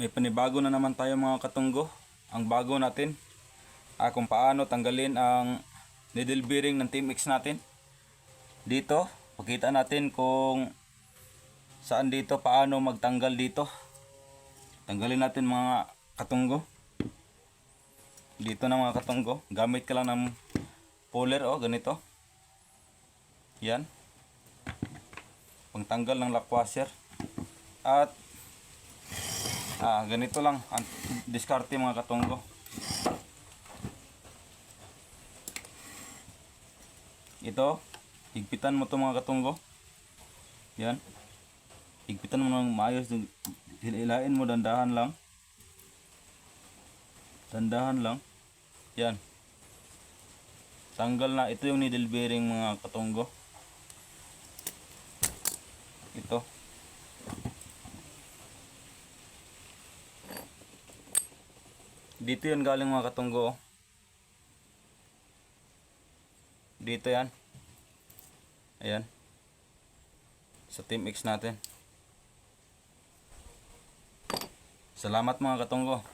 May panibago na naman tayo mga katunggo. Ang bago natin, ah, kung paano tanggalin ang needle bearing ng Team X natin. Dito, pakita natin kung saan dito, paano magtanggal dito. Tanggalin natin mga katunggo. Dito na mga katunggo. Gamit ka lang ng puller, oh, ganito. Yan. Pangtanggal ng lock washer. At Ah, ganito lang ang diskarte mga katunggo. Ito, higpitan mo to mga katunggo. Yan. Higpitan mo ng maayos. Hilain mo dandahan lang. Dandahan lang. Yan. Tanggal na. Ito yung needle bearing mga katunggo. Ito. Dito yan galing mga katunggo. oh. Dito yan. Ayan. Sa Team X natin. Salamat mga katunggo.